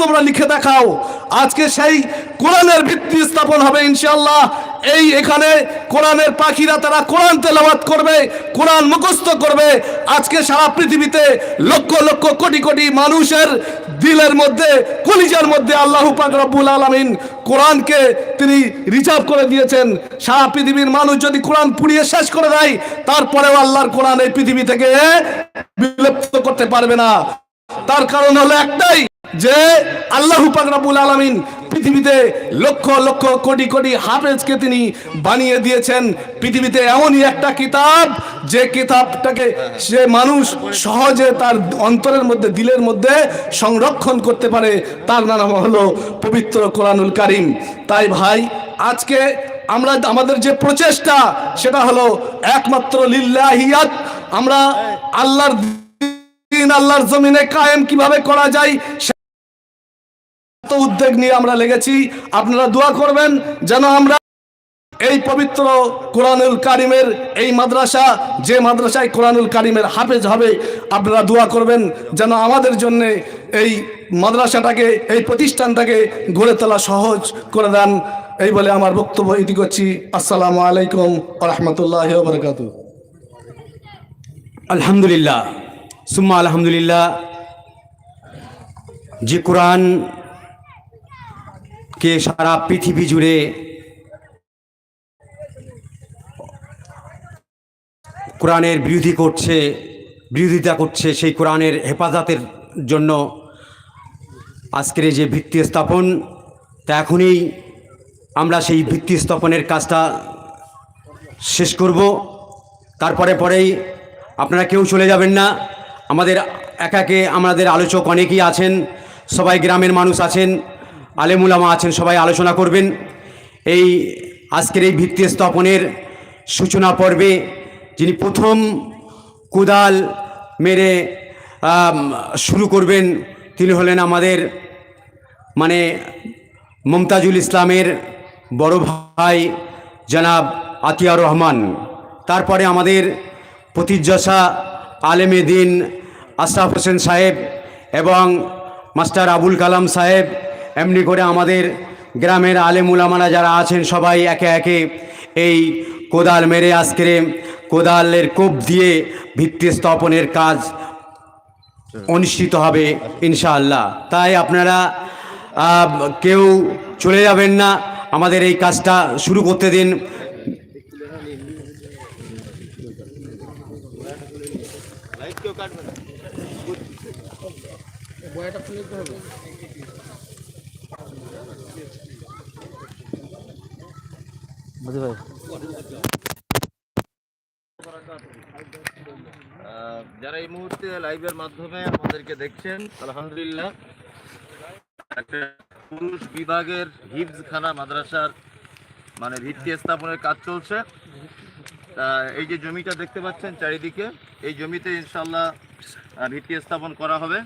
তোমরা লিখে দেখাও। আজকে সেই কোরআনের ভিত্তি স্থাপন হবে ইনশাআল্লাহ। এই এখানে কোরআনের পাখিরা তারা কোরআন তেলাওয়াত করবে, কোরআন মুখস্থ করবে। আজকে সারা পৃথিবীতে লক্ষ লক্ষ কোটি কোটি মানুষের দিলের মধ্যে, কলিজার মধ্যে আল্লাহ পাক রব্বুল আলামিন কোরআনকে তিনি রিজার্ভ করে দিয়েছেন। সারা পৃথিবীর মানুষ যদি কোরআন পুড়িয়ে শেষ করে দেয়, তারপরেও আল্লাহর কোরআন এই পৃথিবী থেকে বিলুপ্ত করতে পারবে না। তার কারণ হলো একটাই, যে আল্লাহ পাক রব্বুল আলামিন পৃথিবীতে লক্ষ লক্ষ কোটি কোটি হাফেজকে তিনি বানিয়ে দিয়েছেন। পৃথিবীতে এমনই একটা কিতাব, যে কিতাবটাকে সে মানুষ সহজে তার অন্তরের মধ্যে, দিলের মধ্যে সংরক্ষণ করতে পারে। তার নাম হলো পবিত্র কোরআনুল কারিম। তাই ভাই, আজকে আমরা আমাদের যে প্রচেষ্টা, সেটা হলো একমাত্র লিল্লাহিয়াত। আমরা আল্লাহর দিন আল্লাহর জমিনে কায়েম কীভাবে করা যায় উদ্যোগ নিয়ে আমরা লেগেছি। আপনারা দোয়া করবেন যেন আমরা এই পবিত্র কোরআনুল কারিমের এই মাদ্রাসা, যে মাদ্রাসায় কোরআনুল কারিমের হাফেজ হবে, আপনারা দোয়া করবেন যেন আমাদের জন্য এই মাদ্রাসাটাকে, এই প্রতিষ্ঠানটাকে গড়ে তোলা সহজ করে দেন। এই বলে আমার বক্তব্য ইতি করছি। আসসালামু আলাইকুম রহমতুল্লাহ বরকাত আলহামদুলিল্লাহ। সুম্মা আলহামদুলিল্লাহ, যে কোরআন কে সারা পৃথিবী জুড়ে কোরআনের বিরোধী করছে, বিরোধিতা করছে, সেই কোরআনের হেফাজতের জন্য আজকের যে ভিত্তি স্থাপন, তা এখনই আমরা সেই ভিত্তি স্থাপনের কাজটা শেষ করব। তারপরে পরেই আপনারা কেউ চলে যাবেন না। আমাদের একাকে আমাদের আলোচক অনেকেই আছেন, সবাই গ্রামের মানুষ আছেন আলেমুলামা আছেন, সবাই আলোচনা করবেন। এই আজকের এই ভিত্তি স্থাপনের সূচনা পর্বে যিনি প্রথম কোদাল মেরে শুরু করবেন তিনি হলেন আমাদের মানে মমতাজুল ইসলামের বড় ভাই জনাব আতিয়া রহমান। তারপরে আমাদের প্রতিজ্ঞাসা আলেমে দিন আশরাফ হোসেন সাহেব এবং মাস্টার আবুল কালাম সাহেব, এমনি করে আমাদের গ্রামের আলেম উলামারা যারা আছেন সবাই একে একে এই কোদাল মেরে আজকের কোদালের কোপ দিয়ে ভিত্তি স্থাপনের কাজ অনুষ্ঠিত হবে ইনশাআল্লাহ। তাই আপনারা কেউ চলে যাবেন না। আমাদের এই কাজটা শুরু করতে দিন। আহ, যারা এই মুহূর্তে লাইভের মাধ্যমে আমাদেরকে দেখছেন আলহামদুলিল্লাহ। একটা পুরুষ বিভাগের হিফজ খানা মাদ্রাসার মানে ভিত্তি স্থাপনের কাজ চলছে। এই যে জমিটা দেখতে পাচ্ছেন চারিদিকে এই জমিতে ইনশাল্লাহ আহ, ভিত্তি স্থাপন করা হবে।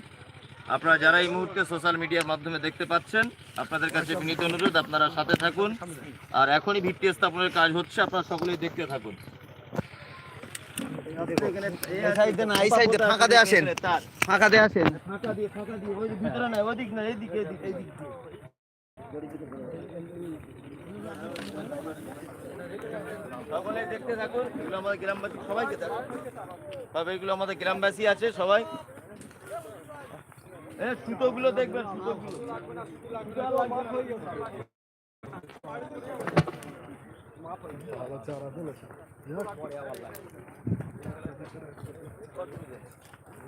আপনারা যারা এই মুহূর্তে সোশ্যাল মিডিয়ার মাধ্যমে দেখতে পাচ্ছেন আপনাদের কাছে বিনীত অনুরোধ আপনারা সাথে থাকুন। আর এখনই ভিত্তি স্থাপনের কাজ হচ্ছে আপনারা সকলেই দেখতে থাকুন। সকলে দেখতে থাকুন এগুলো আমাদের গ্রামবাসী সবাইকে দেখুন। তবে এগুলো আমাদের গ্রামবাসী আছে সবাই। সুতোগুলো দেখবেন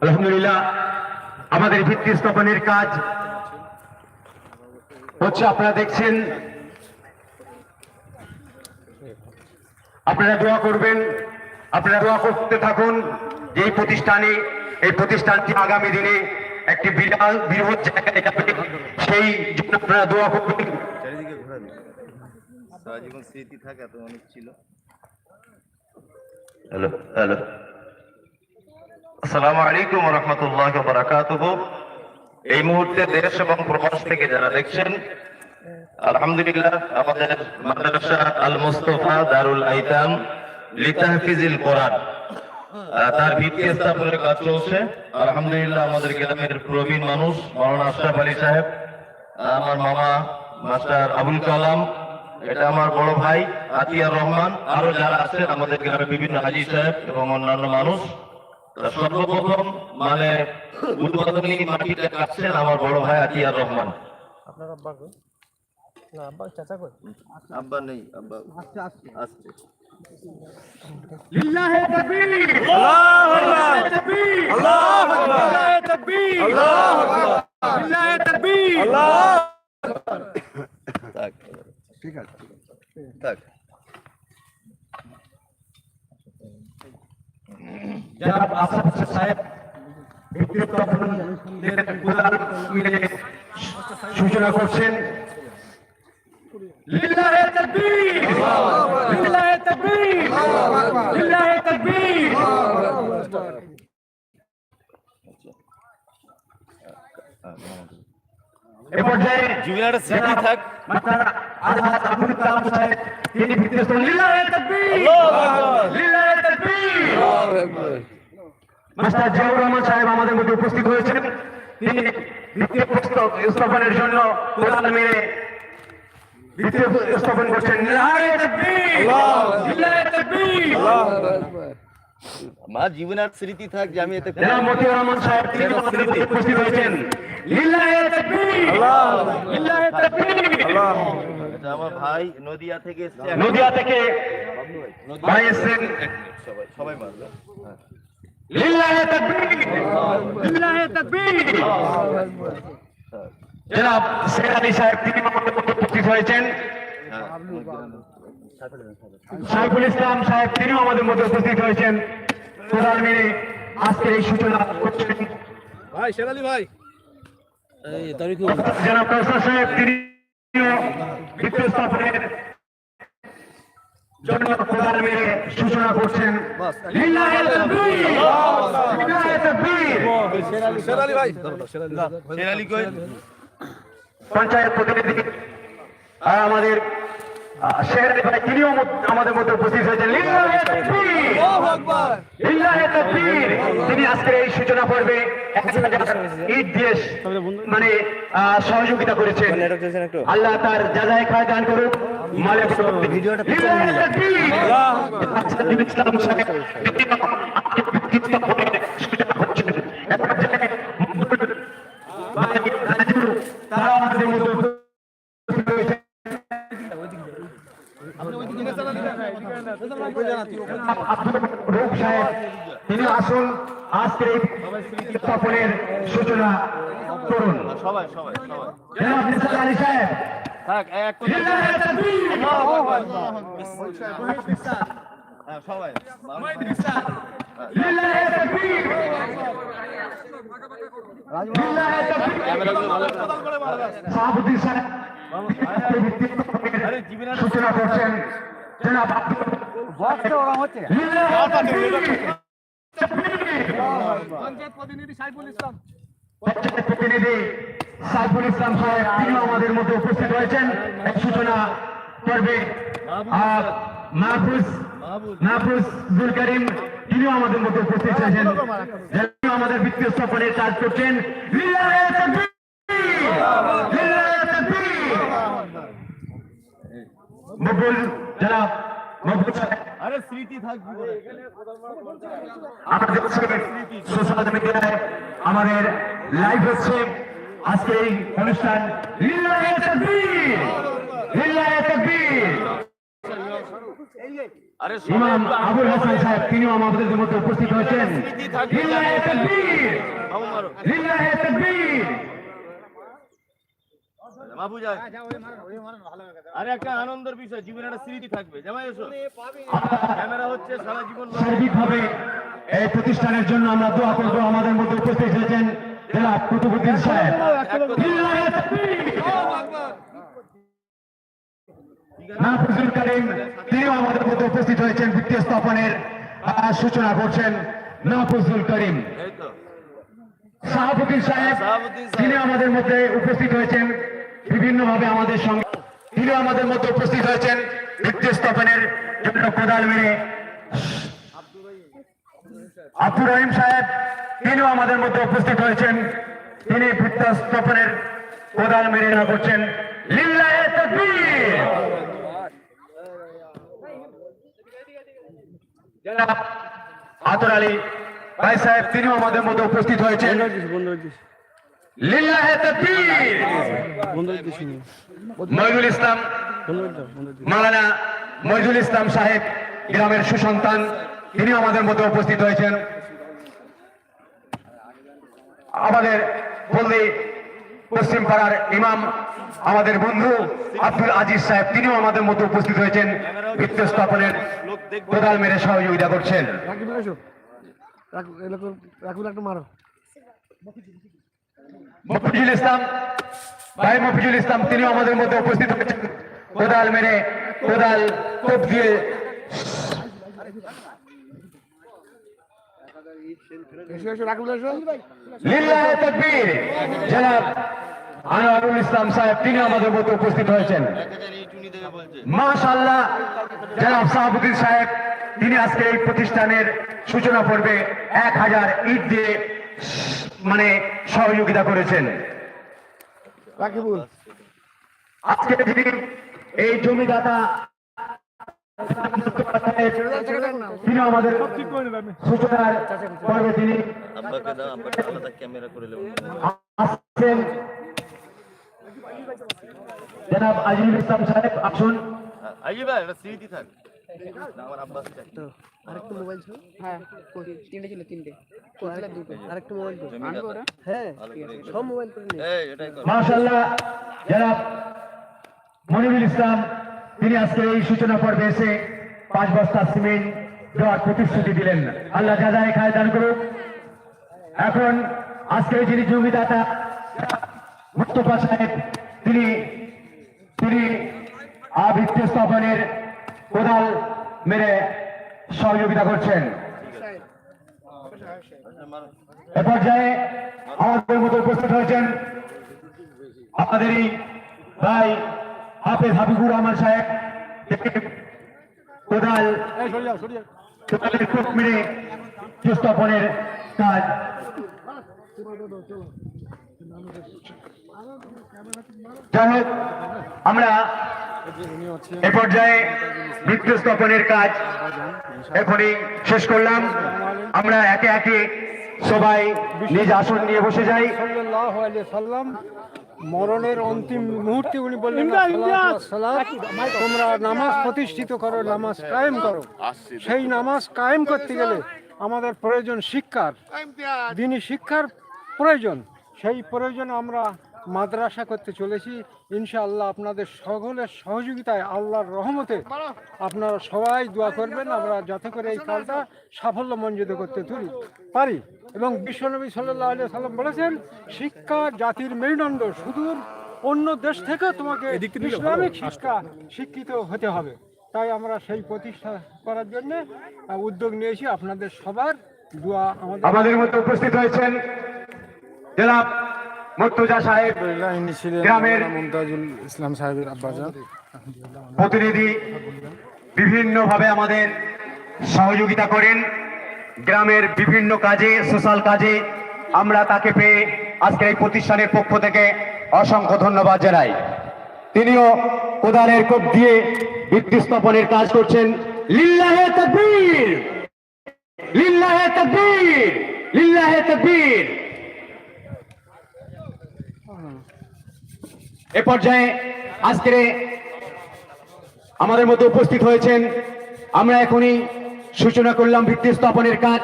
আলহামদুলিল্লাহ, আমাদের ভিত্তি স্থাপনের কাজ হচ্ছে আপনারা দেখছেন। আপনারা দোয়া করবেন, আপনারা দোয়া করতে থাকুন। যে প্রতিষ্ঠানে, এই প্রতিষ্ঠানটি আগামী দিনে একটি বিরাট বৃহৎ জায়গায় যাবে সেই জন্য আপনারা দোয়া করবেন। চারিদিকে ঘোরাবি। সারা জীবন স্মৃতি থাকে এত মানুষ ছিল। Hello hello. আসসালামু আলাইকুম রহমতুল্লাহ বারাকাতুহু। এই মুহূর্তে দেশ এবং প্রবাস থেকে যারা দেখছেন আলহামদুলিল্লাহ আমাদের মাদ্রাসা আল মুস্তফা দারুল আইতাম লিতাহফিজিল কোরআন। তার ভিত্তি স্থাপনের কাজ চলছে। আলহামদুলিল্লাহ আমাদের গ্রামের প্রবীণ মানুষ মাওলানা আশরাফ আলী সাহেব আমার মামা মাস্টার আবুল কালাম এটা আমার বড় ভাই আতিয়ার রহমান আরও যারা আছেন আমাদের গ্রামে বিভিন্ন হাজি সাহেব এবং অন্যান্য মানুষ। সর্বপ্রথম মানে উদ্বোধনী মাটিটা কাটছেন আমার বড় ভাই আতিয়ার রহমান। আব্বা নেই আব্বা আসছে আসছে। থাক ঠিক আছে থাক জনাব আসাদ সাহেব ব্যক্তিগত আপনাদের প্রধান মিলে সূচনা করছেন লিল্লাহে তাকবীর। লিল্লাহে তাকবীর। লিল্লাহে তাকবীর। এ পর্যায়ে জুবিনার স্মৃতি থাক। মাস্টার আজহার আবুল কালাম সাহেব তিনি ভিত্তিস্থ লিল্লাহে তাকবীর। লিল্লাহে তাকবীর। মাস্টার জিয়াউর রহমান সাহেব আমাদের মধ্যে উপস্থিত হয়েছেন। তিনি দ্বিতীয় পুস্তক স্থাপনের জন্য কোরআন মেরে দ্বিতীয় স্থাপন করছেন লিল্লাহে তাকবীর। মা জীবনার স্মৃতি থাক যে আমি এতে জনাব মতিউর রহমান সাহেব তিনি উপস্থিত হয়েছেন। এটা আমার ভাই নদিয়া থেকে নদিয়া থেকে ভাই এসেছেন। সবাই হ্যাঁ। লিল্লাহে তাকবীর। লিল্লাহে তাকবীর। জনাব শেখ আলী সাহেব তিনি আমাদের মধ্যে উপস্থিত হয়েছেন। সাইফুল ইসলাম সাহেব তিনিও আমাদের মধ্যে উপস্থিত হয়েছেন। প্রধান মেনে আজকের এই সূচনা করছেন। ভাই শেরালি ভাই। জনাব প্রসাদ সাহেব তিনি স্থাপনের জন্য প্রধান মেনে সূচনা করছেন। লিল্লাহে তাকবীর! লিল্লাহে তাকবীর! শেরালি ভাই। কই? পঞ্চায়েত প্রতিনিধি আর আমাদের আহ, ভাই তিনিও আমাদের মধ্যে উপস্থিত হয়েছেন। লিল্লাহে তাকবীর! লিল্লাহে তাকবীর! তিনি আজকের এই সূচনা পর্বে ঈদ দিয়ে মানে সহযোগিতা করেছেন। আল্লাহ তার যাজায় খায় দান করুক ইসলাম সাহেব তারা আমাদের মধ্যে রূপ সাহেব তিনি আসুন আজকের এই সূচনা করুন সবাই। সবাই সবাই। আলী সাহেব থাক এক হ্যাঁ সবাই আমাদের মধ্যে উপস্থিত হয়েছেন এক সূচনা আর মাহফুজ মাহফুজ জুল করিম তিনিও আমাদের মধ্যে উপস্থিত হয়েছেন যিনি আমাদের বৃত্তীয় স্থাপনের কাজ করছেন! মকবুল মকবুল আরে স্মৃতি আমাদের সোশ্যাল মিডিয়ায় আমাদের লাইভ হচ্ছে। আজকে এই অনুষ্ঠান লিল্লাহে তাকবীর লিল্লাহে তাকবীর আরে ইমাম আবুল হাসান সাহেব তিনিও আমাদের মধ্যে উপস্থিত হয়েছেন। আরে একটা আনন্দের বিষয় জীবনে একটা স্মৃতি থাকবে। জামাই এসো। ক্যামেরা হচ্ছে সারা জীবন সার্বিকভাবে এই প্রতিষ্ঠানের জন্য আমরা দোয়া করব। আমাদের মধ্যে উপস্থিত হয়েছেন জেলা কুতুবুদ্দিন সাহেব। তাকবীর করিম তিনিও আমাদের মধ্যে উপস্থিত হয়েছেন বৃত্তীয় স্থাপনের সূচনা করছেন মাহফুজুল করিম এই শাহাবুদ্দিন সাহেব। তিনি আমাদের মধ্যে উপস্থিত হয়েছেন বিভিন্নভাবে আমাদের সঙ্গে। তিনি আমাদের মধ্যে উপস্থিত হয়েছেন বৃত্তীয় স্থাপনের জন্য কোদাল মেনে আব্দুর রহিম সাহেব তিনিও আমাদের মধ্যে উপস্থিত হয়েছেন। তিনি বৃত্ত স্থাপনের কোদাল মেরে না করছেন। লিল্লাহে তাকবীর! আতর আলী ভাই সাহেব তিনিও আমাদের মধ্যে উপস্থিত হয়েছেন। মইনুল ইসলাম, মালানা মইজুল ইসলাম সাহেব, গ্রামের সুসন্তান তিনিও মধ্যে উপস্থিত হয়েছেন। আমাদের বললি পশ্চিম পাড়ার ইমাম আমাদের বন্ধু আব্দুল আজিজ সাহেব তিনিও আমাদের মধ্যে উপস্থিত হয়েছেন। বৃত্ত স্থাপনের কোদাল মেরে সহযোগিতা করছেন। মফিজুল ইসলাম ভাই মফিজুল ইসলাম তিনিও আমাদের মধ্যে উপস্থিত হয়েছেন। কোদাল মেরে কোদাল কোপ দিয়ে লিল্লাহে তাকবীর। জনাব আনোয়ারুল ইসলাম সাহেব তিনি আমাদের মধ্যে উপস্থিত হয়েছেন। মাশাআল্লাহ জনাব সাহাবুদ্দিন সাহেব তিনি আজকে এই প্রতিষ্ঠানের সূচনা পর্বে এক হাজার ইট দিয়ে মানে সহযোগিতা করেছেন। আজকে যিনি এই জমিদাতা তিনি আমাদের সূচনার পর্বে তিনি আসছেন। জনাব আজিজুল ইসলাম সাহেব আসুন। আইয়ে ভাই এটা থাক আমার আব্বা আরেকটা মোবাইল ছিল? হ্যাঁ তিনটে ছিল তিনটে। আরেকটা মোবাইল ছিল। হ্যাঁ। সব মোবাইল করে নিয়ে। এই এটাই কর। মাশাআল্লাহ জনাব মনিরুল ইসলাম তিনি আজকে এই সূচনা পর্বে এসে পাঁচ বস্তা সিমেন্ট দেওয়ার প্রতিশ্রুতি দিলেন। আল্লাহ যাদায় খায় দান করুক। এখন আজকে যিনি জমিদাতা মুস্তফা সাহেব তিনি তিনি আবৃত্তি স্থাপনের কোদাল মেরে সহযোগিতা করছেন। এ পর্যায়ে আমাদের মধ্যে উপস্থিত হয়েছেন আপনাদেরই ভাই হাফেজ হাবিবুর রহমান সাহেব কোদাল কোদালের মেরে স্থাপনের কাজ যাই হোক আমরা এ পর্যায়ে বৃত্ত স্থাপনের কাজ এখনই শেষ করলাম। আমরা একে একে সবাই নিজ আসন নিয়ে বসে যাই। সাল্লাম মরণের অন্তিম মুহূর্তে উনি বললেন তোমরা নামাজ প্রতিষ্ঠিত করো নামাজ কায়েম করো। সেই নামাজ কায়েম করতে গেলে আমাদের প্রয়োজন শিক্ষার। দিনই শিক্ষার প্রয়োজন সেই প্রয়োজন আমরা মাদ্রাসা করতে চলেছি। ইনশাআল্লাহ আপনাদের সকলের সহযোগিতায় আল্লাহর রহমতে আপনারা সবাই দোয়া করবেন আমরা যাতে করে এই কাজটা সাফল্য মঞ্জিত করতে তুলি পারি। এবং বিশ্বনবী সাল্লাহ আলিয়া সাল্লাম বলেছেন শিক্ষা জাতির মেরুদণ্ড সুদূর অন্য দেশ থেকে তোমাকে ইসলামিক শিক্ষা শিক্ষিত হতে হবে। তাই আমরা সেই প্রতিষ্ঠা করার জন্য উদ্যোগ নিয়েছি। আপনাদের সবার দোয়া আমাদের আমাদের মধ্যে উপস্থিত হয়েছেন জনাব মুর্তুজা সাহেব গ্রামের ইসলাম সাহেবের প্রতিনিধি বিভিন্নভাবে আমাদের সহযোগিতা করেন। গ্রামের বিভিন্ন কাজে সোশ্যাল কাজে আমরা তাকে পেয়ে আজকে এই প্রতিষ্ঠানের পক্ষ থেকে অসংখ্য ধন্যবাদ জানাই। তিনিও কোদালের কোপ দিয়ে ভিত্তি স্থাপনের কাজ করছেন। লিল্লাহে তাকবীর! লিল্লাহে তাকবীর! লিল্লাহে তাকবীর! এ পর্যায়ে আজকের আমাদের মধ্যে উপস্থিত হয়েছেন, আমরা এখনই সূচনা করলাম ভিত্তি স্থাপনের কাজ।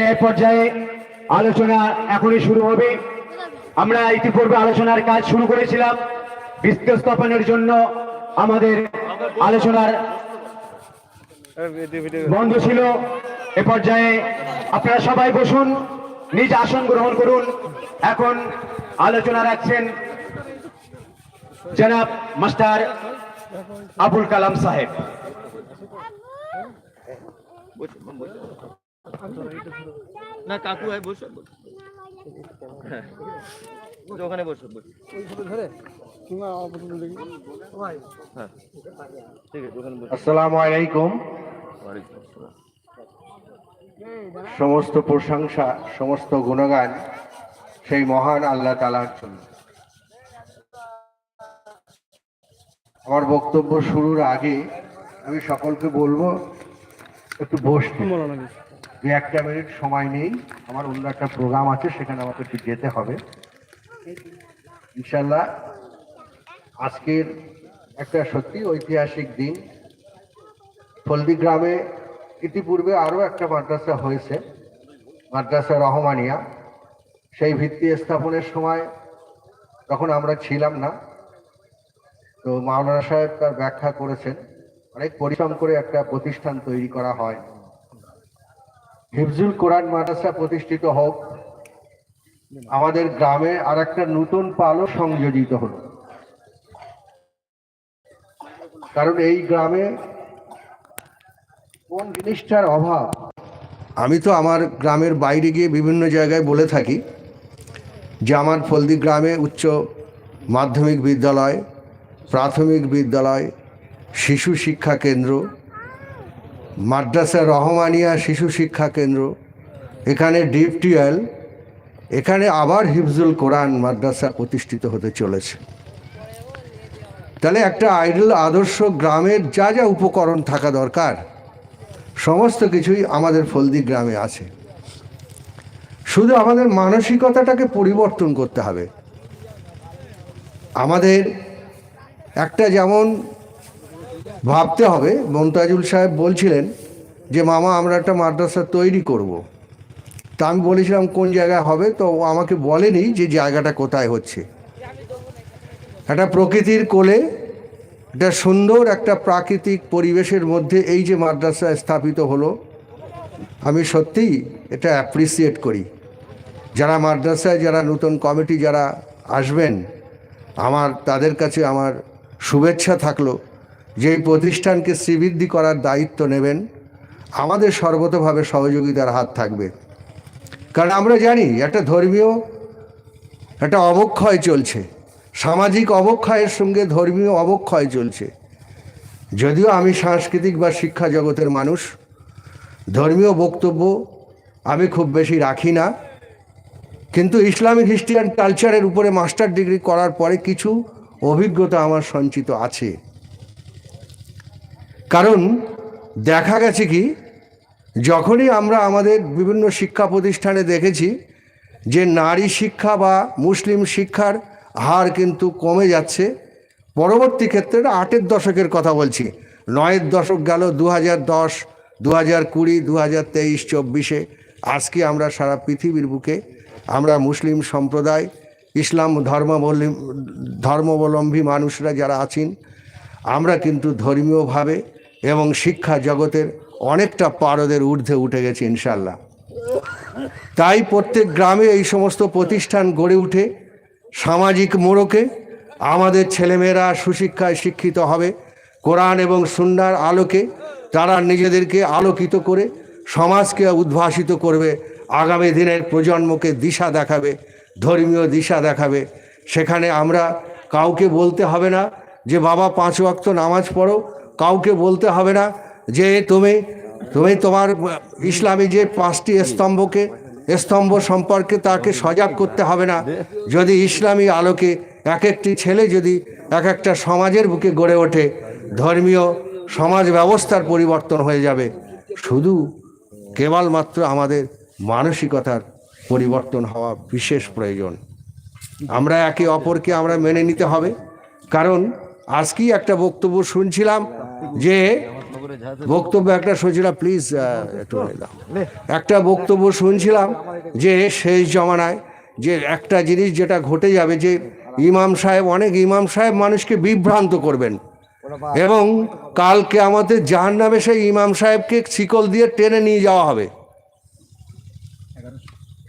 এ পর্যায়ে আলোচনা এখনই শুরু হবে। আমরা ইতিপূর্বে আলোচনার কাজ শুরু করেছিলাম। ভিত্তি স্থাপনের জন্য আমাদের আলোচনার বন্ধ ছিল। এ পর্যায়ে আপনারা সবাই বসুন, নিজ আসন গ্রহণ করুন। এখন আলোচনা রাখছেন জনাব মাস্টার আবুল কালাম সাহেব। না কাকু। হ্যাঁ বসো হ্যাঁ ওখানে বসো। আসসালামু আলাইকুম। ওয়ালাইকুম সমস্ত প্রশংসা সমস্ত গুণগান সেই মহান আল্লাহ তালার জন্য। আমার বক্তব্য শুরুর আগে আমি সকলকে বলব একটু বসতে। দু একটা মিনিট সময় নেই আমার অন্য একটা প্রোগ্রাম আছে সেখানে আমাকে একটু যেতে হবে। ইনশাল্লাহ আজকের একটা সত্যি ঐতিহাসিক দিন। হলদি গ্রামে ইতিপূর্বে আরও একটা মাদ্রাসা হয়েছে মাদ্রাসা রহমানিয়া। সেই ভিত্তি স্থাপনের সময় তখন আমরা ছিলাম না তো মাওলানা সাহেব তার ব্যাখ্যা করেছেন, অনেক পরিশ্রম করে একটা প্রতিষ্ঠান তৈরি করা হয়। হিফজুল কোরআন মাদ্রাসা প্রতিষ্ঠিত হোক, আমাদের গ্রামে আর একটা নতুন পালও সংযোজিত হলো। কারণ এই গ্রামে কোন জিনিসটার অভাব, আমি তো আমার গ্রামের বাইরে গিয়ে বিভিন্ন জায়গায় বলে থাকি যে আমার ফলদি গ্রামে উচ্চ মাধ্যমিক বিদ্যালয় প্রাথমিক বিদ্যালয়, শিশু শিক্ষা কেন্দ্র, মাদ্রাসা রহমানিয়া শিশু শিক্ষা কেন্দ্র, এখানে ডিপ টিউয়েল এখানে আবার হিফজুল কোরআন মাদ্রাসা প্রতিষ্ঠিত হতে চলেছে। তাহলে একটা আইডল আদর্শ গ্রামের যা যা উপকরণ থাকা দরকার, সমস্ত কিছুই আমাদের ফলদি গ্রামে আছে। শুধু আমাদের মানসিকতাটাকে পরিবর্তন করতে হবে। আমাদের একটা যেমন ভাবতে হবে, মমতাজুল সাহেব বলছিলেন যে, মামা, আমরা একটা মাদ্রাসা তৈরি করব। তা আমি বলেছিলাম, কোন জায়গায় হবে? তো আমাকে বলেনি যে, জায়গাটা কোথায় হচ্ছে? একটা প্রকৃতির কোলে, একটা সুন্দর একটা প্রাকৃতিক পরিবেশের মধ্যে এই যে মাদ্রাসা স্থাপিত হলো, আমি সত্যিই এটা অ্যাপ্রিসিয়েট করি। যারা মাদ্রাসায়, যারা নতুন কমিটি, যারা আসবেন, আমার, তাদের কাছে আমার শুভেচ্ছা থাকল। যে এই প্রতিষ্ঠানকে শ্রীবৃদ্ধি করার দায়িত্ব নেবেন, আমাদের সর্বতভাবে সহযোগিতার হাত থাকবে। কারণ আমরা জানি একটা ধর্মীয় একটা অবক্ষয় চলছে। সামাজিক অবক্ষয়ের সঙ্গে ধর্মীয় অবক্ষয় চলছে। যদিও আমি সাংস্কৃতিক বা শিক্ষা জগতের মানুষ, ধর্মীয় বক্তব্য আমি খুব বেশি রাখি না। কিন্তু ইসলামিক হিস্ট্রি অ্যান্ড কালচারের উপরে মাস্টার ডিগ্রি করার পরে কিছু অভিজ্ঞতা আমার সঞ্চিত আছে। কারণ দেখা গেছে কি, যখনই আমরা আমাদের বিভিন্ন শিক্ষা প্রতিষ্ঠানে দেখেছি যে নারী শিক্ষা বা মুসলিম শিক্ষার হার কিন্তু কমে যাচ্ছে, পরবর্তী ক্ষেত্রে আটের দশকের কথা বলছি। নয়ের দশক গেল দু হাজার দশ দু হাজার কুড়ি দু হাজার তেইশ, চব্বিশে। আজকে আমরা সারা পৃথিবীর বুকে আমরা মুসলিম সম্প্রদায় ইসলাম ধর্মাবলম্বী ধর্মাবলম্বী মানুষরা যারা আছেন, আমরা কিন্তু ধর্মীয়ভাবে এবং শিক্ষা জগতের অনেকটা পারদের ঊর্ধ্বে উঠে গেছি ইনশাল্লাহ তাই প্রত্যেক গ্রামে এই সমস্ত প্রতিষ্ঠান গড়ে উঠে সামাজিক মোড়কে আমাদের ছেলেমেয়েরা সুশিক্ষায় শিক্ষিত হবে, কোরআন এবং সুন্নার আলোকে তারা নিজেদেরকে আলোকিত করে সমাজকে উদ্ভাসিত করবে, আগামী দিনের প্রজন্মকে দিশা দেখাবে। ধর্মীয় দিশা দেখাবে। সেখানে আমরা কাউকে বলতে হবে না যে, বাবা, পাঁচ ওয়াক্ত নামাজ পড়ো। কাউকে বলতে হবে না যে, তুমি তুমি তোমার ইসলামী যে পাঁচটি স্তম্ভকে, স্তম্ভ সম্পর্কে তাকে সজাগ করতে হবে না। যদি ইসলামী আলোকে এক একটি ছেলে যদি এক একটা সমাজের বুকে গড়ে ওঠে, ধর্মীয় সমাজ ব্যবস্থার পরিবর্তন হয়ে যাবে। শুধু কেবলমাত্র আমাদের মানসিকতার পরিবর্তন হওয়া বিশেষ প্রয়োজন। আমরা একে অপরকে আমরা মেনে নিতে হবে। কারণ আজকেই একটা বক্তব্য শুনছিলাম যে বক্তব্য একটা শুনছিলাম প্লিজ একটু একটা বক্তব্য শুনছিলাম যে শেষ জমানায় যে একটা জিনিস যেটা ঘটে যাবে যে ইমাম সাহেব, অনেক ইমাম সাহেব মানুষকে বিভ্রান্ত করবেন। এবং কালকে আমাদের জাহান নামে সেই ইমাম সাহেবকে শিকল দিয়ে টেনে নিয়ে যাওয়া হবে।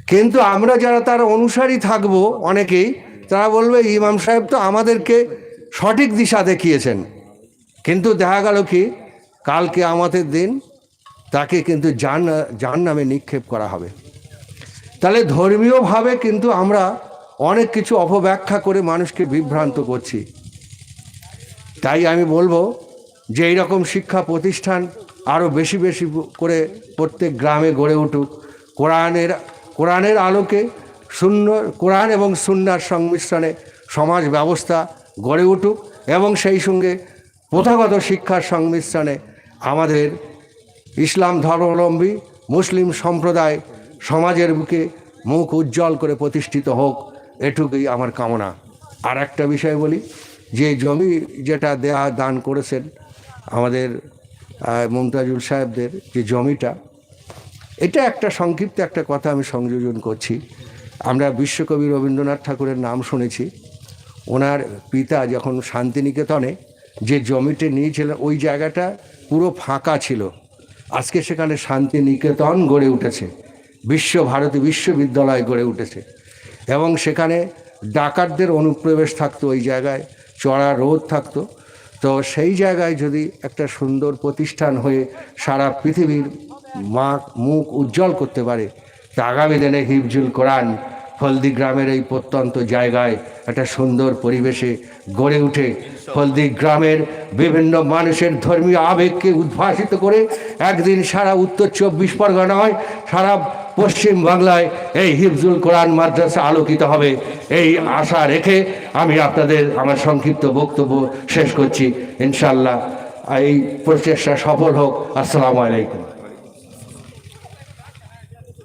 কিন্তু আমরা যারা তার অনুসারী থাকব অনেকেই, তারা বলবে, ইমাম সাহেব তো আমাদেরকে সঠিক দিশা দেখিয়েছেন। কিন্তু দেখা গেল কি কালকে আমাদের দিন তাকে কিন্তু জান জান নামে নিক্ষেপ করা হবে। তাহলে ধর্মীয়ভাবে কিন্তু আমরা অনেক কিছু অপব্যাখ্যা করে মানুষকে বিভ্রান্ত করছি। তাই আমি বলব যে এইরকম শিক্ষা প্রতিষ্ঠান আরও বেশি বেশি করে প্রত্যেক গ্রামে গড়ে উঠুক। কোরআনের কোরআনের আলোকে শূন্য, কোরআন এবং সুন্নার সংমিশ্রণে সমাজ ব্যবস্থা গড়ে উঠুক এবং সেই সঙ্গে প্রথাগত শিক্ষার সংমিশ্রণে আমাদের ইসলাম ধর্মাবলম্বী মুসলিম সম্প্রদায় সমাজের বুকে মুখ উজ্জ্বল করে প্রতিষ্ঠিত হোক, এটুকুই আমার কামনা। আর একটা বিষয় বলি, যে জমি যেটা দেয়া দান করেছেন আমাদের মুমতাজুল সাহেবদের যে জমিটা এটা একটা সংক্ষিপ্ত একটা কথা আমি সংযোজন করছি। আমরা বিশ্বকবি রবীন্দ্রনাথ ঠাকুরের নাম শুনেছি। ওনার পিতা যখন শান্তিনিকেতনে যে জমিটি নিয়েছিলেন, ওই জায়গাটা পুরো ফাঁকা ছিল। আজকে সেখানে শান্তিনিকেতন গড়ে উঠেছে। বিশ্বভারতী বিশ্ববিদ্যালয় গড়ে উঠেছে। এবং সেখানে ডাকাতদের অনুপ্রবেশ থাকতো ওই জায়গায়, চড়া রোদ থাকতো। তো সেই জায়গায় যদি একটা সুন্দর প্রতিষ্ঠান হয়ে সারা পৃথিবীর মা মুখ উজ্জ্বল করতে পারে। তা আগামী দিনে হিফজুল কোরআন হলদি গ্রামের এই প্রত্যন্ত জায়গায় একটা সুন্দর পরিবেশে গড়ে উঠে। হলদি গ্রামের বিভিন্ন মানুষের ধর্মীয় আবেগকে উদ্ভাসিত করে একদিন সারা উত্তর চব্বিশ পরগনায়, সারা পশ্চিম বাংলায় এই হিফজুল কোরআন মাদ্রাসা আলোকিত হবে। এই আশা রেখে আমি আপনাদের আমার সংক্ষিপ্ত বক্তব্য শেষ করছি। ইনশাল্লাহ এই প্রচেষ্টা সফল হোক। আসসালামু আলাইকুম।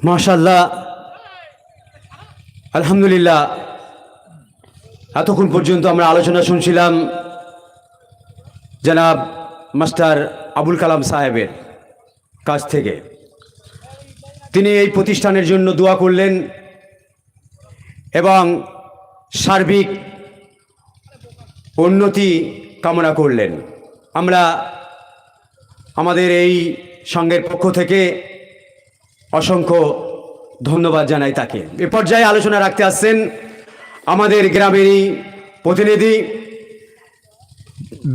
মাশাল্লাহ আলহামদুলিল্লাহ। এতক্ষণ পর্যন্ত আমরা আলোচনা শুনছিলাম জনাব মাস্টার আবুল কালাম সাহেবের কাছ থেকে। তিনি এই প্রতিষ্ঠানের জন্য দোয়া করলেন এবং সার্বিক উন্নতি কামনা করলেন। আমরা আমাদের এই সংঘের পক্ষ থেকে অসংখ্য ধন্যবাদ জানাই তাকে। এ পর্যায়ে আলোচনা রাখতে আসছেন আমাদের গ্রামেরই প্রতিনিধি,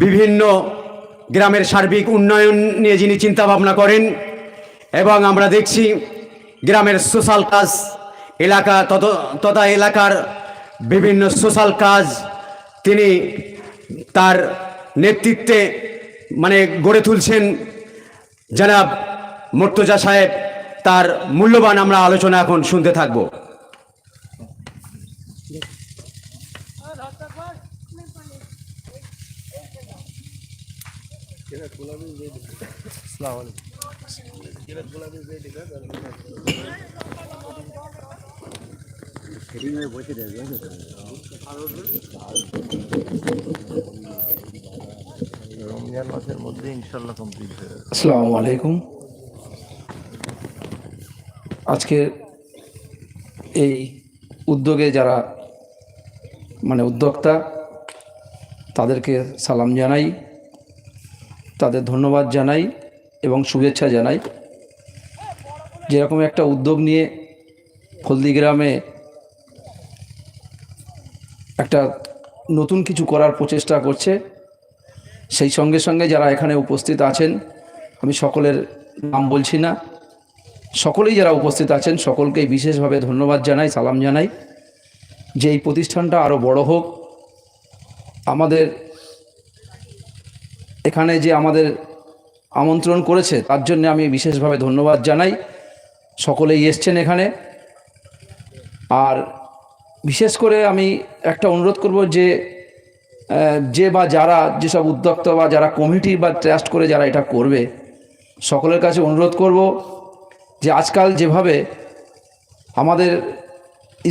বিভিন্ন গ্রামের সার্বিক উন্নয়ন নিয়ে যিনি চিন্তা ভাবনা করেন এবং আমরা দেখছি গ্রামের সোশ্যাল কাজ, এলাকা তত, তথা এলাকার বিভিন্ন সোশ্যাল কাজ তিনি তার নেতৃত্বে মানে গড়ে তুলছেন। জনাব মর্তজা সাহেব তার মূল্যবান আমরা আলোচনা এখন শুনতে থাকব। রমজান মাসের মধ্যে ইনশাল্লাহ কমপ্লিট আসসালামু আলাইকুম। আজকে এই উদ্যোগে যারা মানে উদ্যোক্তা, তাদেরকে সালাম জানাই, তাদের ধন্যবাদ জানাই এবং শুভেচ্ছা জানাই। যেরকম একটা উদ্যোগ নিয়ে হলদিগ্রামে একটা নতুন কিছু করার প্রচেষ্টা করছে, সেই সঙ্গে সঙ্গে যারা এখানে উপস্থিত আছেন, আমি সকলের নাম বলছি না। সকলেই যারা উপস্থিত আছেন সকলকেই বিশেষভাবে ধন্যবাদ জানাই, সালাম জানাই। যে এই প্রতিষ্ঠানটা আরও বড় হোক, আমাদের এখানে যে আমাদের আমন্ত্রণ করেছে, তার জন্য আমি বিশেষভাবে ধন্যবাদ জানাই। সকলেই এসছেন এখানে। আর বিশেষ করে আমি একটা অনুরোধ করব যে যে বা যারা যেসব উদ্যোক্তা বা যারা কমিটি বা ট্রাস্ট করে যারা এটা করবে, সকলের কাছে অনুরোধ করব যে আজকাল যেভাবে আমাদের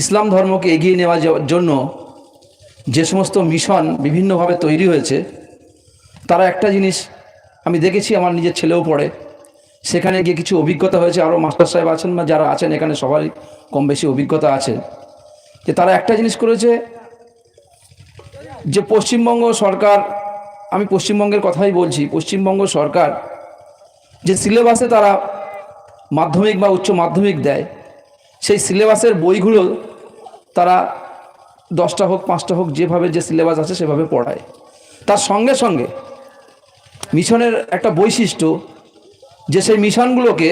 ইসলাম ধর্মকে এগিয়ে নেওয়ার জন্য যে সমস্ত মিশন বিভিন্নভাবে তৈরি হয়েছে, তারা একটা জিনিস আমি দেখেছি, আমার নিজের ছেলেও পড়ে। সেখানে গিয়ে কিছু অভিজ্ঞতা হয়েছে, আরও মাস্টার সাহেব আছেন বা যারা আছেন, এখানে সবারই কম বেশি অভিজ্ঞতা আছে। যে তারা একটা জিনিস করেছে যে পশ্চিমবঙ্গ সরকার, আমি পশ্চিমবঙ্গের কথাই বলছি, পশ্চিমবঙ্গ সরকার যে সিলেবাসে তারা মাধ্যমিক বা উচ্চ মাধ্যমিক দেয়, সেই সিলেবাসের বইগুলো তারা দশটা হোক, পাঁচটা হোক, যেভাবে যে সিলেবাস আছে সেভাবে পড়ায়। তার সঙ্গে সঙ্গে মিশনের একটা বৈশিষ্ট্য যে সেই মিশনগুলোকে,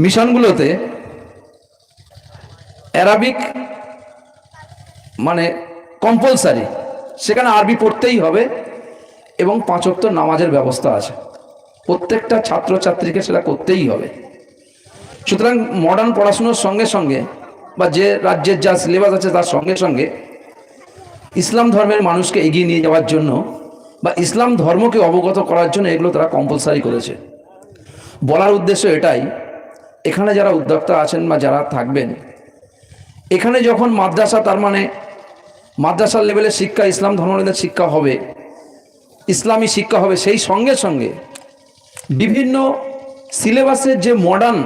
মিশনগুলোতে অ্যারাবিক মানে কম্পালসারি, সেখানে আরবি পড়তেই হবে এবং পাঁচক্ত নামাজের ব্যবস্থা আছে। প্রত্যেকটা ছাত্রছাত্রীকে সেটা করতেই হবে। সুতরাং মডার্ন পড়াশুনোর সঙ্গে সঙ্গে বা যে রাজ্যের যা সিলেবাস আছে তার সঙ্গে সঙ্গে ইসলাম ধর্মের মানুষকে এগিয়ে নিয়ে যাওয়ার জন্য বা ইসলাম ধর্মকে অবগত করার জন্য এগুলো তারা কম্পালসারি করেছে। বলার উদ্দেশ্য এটাই, এখানে যারা উদ্যোক্তা আছেন বা যারা থাকবেন, এখানে যখন মাদ্রাসা তার মানে মাদ্রাসার লেভেলের শিক্ষা, ইসলাম ধর্মের শিক্ষা হবে, ইসলামী শিক্ষা হবে সেই সঙ্গে সঙ্গে বিভিন্ন সিলেবাসের যে মডার্ন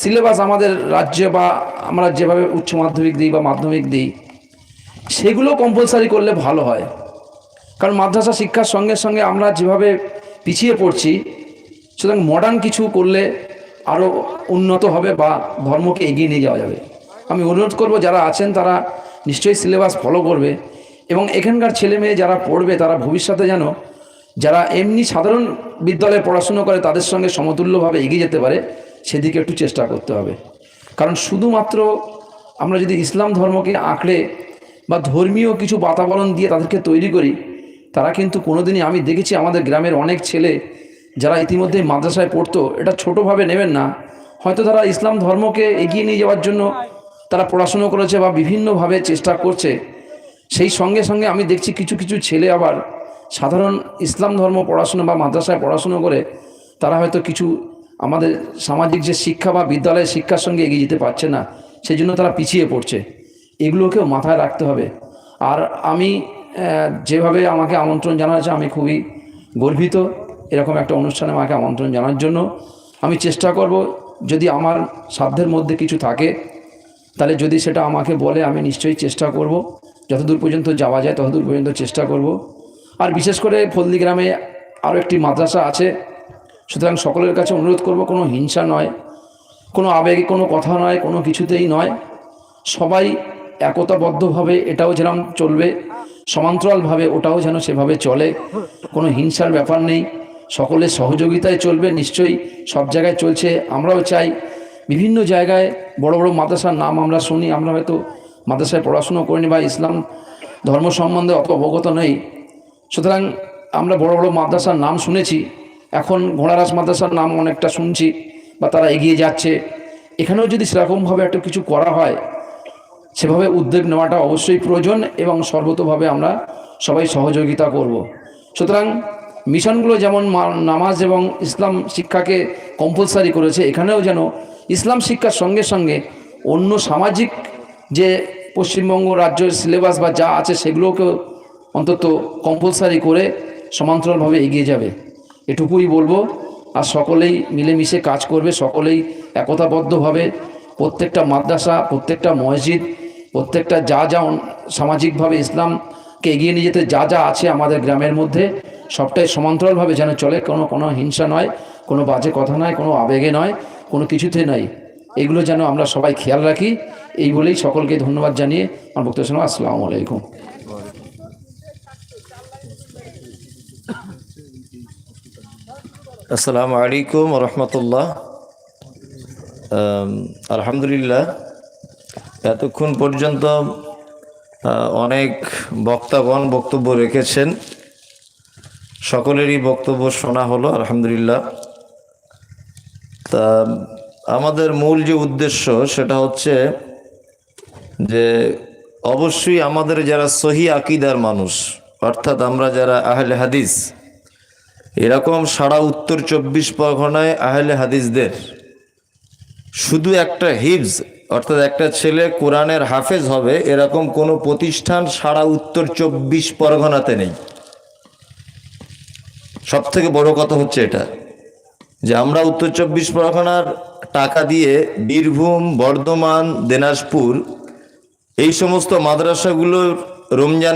সিলেবাস আমাদের রাজ্যে বা আমরা যেভাবে উচ্চ মাধ্যমিক দিই বা মাধ্যমিক দিই, সেগুলো কম্পালসারি করলে ভালো হয়। কারণ মাদ্রাসা শিক্ষার সঙ্গে সঙ্গে আমরা যেভাবে পিছিয়ে পড়ছি, সুতরাং মডার্ন কিছু করলে আরও উন্নত হবে বা ধর্মকে এগিয়ে নিয়ে যাওয়া যাবে। আমি অনুরোধ করব, যারা আছেন তারা নিশ্চয়ই সিলেবাস ফলো করবে এবং এখানকার ছেলে মেয়ে যারা পড়বে, তারা ভবিষ্যতে যেন যারা এমনি সাধারণ বিদ্যালয়ে পড়াশুনো করে, তাদের সঙ্গে সমতুল্যভাবে এগিয়ে যেতে পারে, সেদিকে একটু চেষ্টা করতে হবে। কারণ শুধুমাত্র আমরা যদি ইসলাম ধর্মকে আঁকড়ে বা ধর্মীয় কিছু বাতাবরণ দিয়ে তাদেরকে তৈরি করি, তারা কিন্তু কোনোদিনই, আমি দেখেছি আমাদের গ্রামের অনেক ছেলে যারা ইতিমধ্যে মাদ্রাসায় পড়তো, এটা ছোটোভাবে নেবেন না। হয়তো তারা ইসলাম ধর্মকে এগিয়ে নিয়ে যাওয়ার জন্য তারা পড়াশুনো করেছে বা বিভিন্নভাবে চেষ্টা করছে। সেই সঙ্গে সঙ্গে আমি দেখছি কিছু কিছু ছেলে আবার সাধারণ ইসলাম ধর্ম পড়াশুনো বা মাদ্রাসায় পড়াশুনো করে তারা হয়তো কিছু আমাদের সামাজিক যে শিক্ষা বা বিদ্যালয়ের শিক্ষার সঙ্গে এগিয়ে যেতে পারছে না সেই জন্য তারা পিছিয়ে পড়ছে। এগুলোকেও মাথায় রাখতে হবে। আর আমি যেভাবে আমাকে আমন্ত্রণ জানাচ্ছে, আমি খুবই গর্বিত এরকম একটা অনুষ্ঠানে আমাকে আমন্ত্রণ জানার জন্য। আমি চেষ্টা করব, যদি আমার সাধ্যের মধ্যে কিছু থাকে, তাহলে যদি সেটা আমাকে বলে, আমি নিশ্চয়ই চেষ্টা করব। যতদূর পর্যন্ত যাওয়া যায়, ততদূর পর্যন্ত চেষ্টা করব। আর বিশেষ করে ফলদি গ্রামে আরও একটি মাদ্রাসা আছে। সুতরাং সকলের কাছে অনুরোধ করব, কোনো হিংসা নয়, কোনো আবেগে, কোনো কথা নয়, কোনো কিছুতেই নয়। সবাই একতাবদ্ধভাবে এটাও যেরকম চলবে, সমান্তরালভাবে ওটাও যেন সেভাবে চলে, কোনো হিংসার ব্যাপার নেই। সকলের সহযোগিতায় চলবে, নিশ্চয়ই সব জায়গায় চলছে, আমরাও চাই। বিভিন্ন জায়গায় বড় বড় মাদ্রাসার নাম আমরা শুনি, আমরা হয়তো মাদ্রাসায় পড়াশুনো করিনি বা ইসলাম ধর্ম সম্বন্ধে অত অবগত নেই। সুতরাং আমরা বড় বড় মাদ্রাসার নাম শুনেছি, এখন ঘোড়ারাস মাদ্রাসার নাম অনেকটা শুনছি বা তারা এগিয়ে যাচ্ছে এখানেও যদি সেরকমভাবে একটা কিছু করা হয়, সেভাবে উদ্যোগ নেওয়াটা অবশ্যই প্রয়োজন এবং সর্বতভাবে আমরা সবাই সহযোগিতা করব। সুতরাং মিশনগুলো যেমন নামাজ এবং ইসলাম শিক্ষাকে কম্পালসারি করেছে, এখানেও যেন ইসলাম শিক্ষার সঙ্গে সঙ্গে অন্য সামাজিক যে পশ্চিমবঙ্গ রাজ্যের সিলেবাস বা যা আছে সেগুলোকেও অন্তত কম্পালসারি করে সমান্তরালভাবে এগিয়ে যাবে। এটুকুই বলব, আর সকলেই মিলেমিশে কাজ করবে, সকলেই একতাবদ্ধভাবে প্রত্যেকটা মাদ্রাসা, প্রত্যেকটা মসজিদ, প্রত্যেকটা যা যা সামাজিকভাবে ইসলামকে এগিয়ে নিয়ে যেতে যা যা আছে আমাদের গ্রামের মধ্যে, সবটাই সমান্তরালভাবে যেন চলে। কোনো কোনো হিংসা নয়, কোনো বাজে কথা নয়, কোনো আবেগে নয়, কোনো কিছুতে নয়। এগুলো যেন আমরা সবাই খেয়াল রাখি। এই বলেই সকলকে ধন্যবাদ জানিয়ে আমার বক্তব্য আসসালামু আলাইকুম। আসসালামু আলাইকুম রহমতুল্লাহ আলহামদুলিল্লাহ এতক্ষণ পর্যন্ত অনেক বক্তাগণ বক্তব্য রেখেছেন। সকলেরই বক্তব্য শোনা হলো, আলহামদুলিল্লাহ। তা, আমাদের মূল যে উদ্দেশ্য, সেটা হচ্ছে যে, অবশ্যই আমাদের যারা সহি আকিদার মানুষ, অর্থাৎ আমরা যারা আহলে হাদিস এরকম সারা উত্তর চব্বিশ পরগনায় আহলে হাদিসদের। শুধু একটা হিফজ, অর্থাৎ একটা ছেলে কোরআনের হাফেজ হবে, এরকম কোনো প্রতিষ্ঠান সারা উত্তর চব্বিশ পরগনাতে নেই। সব থেকে বড় কথা হচ্ছে এটা, যে আমরা উত্তর চব্বিশ পরগনার টাকা দিয়ে বীরভূম, বর্ধমান, দিনাজপুর এই সমস্ত মাদ্রাসাগুলোর রমজান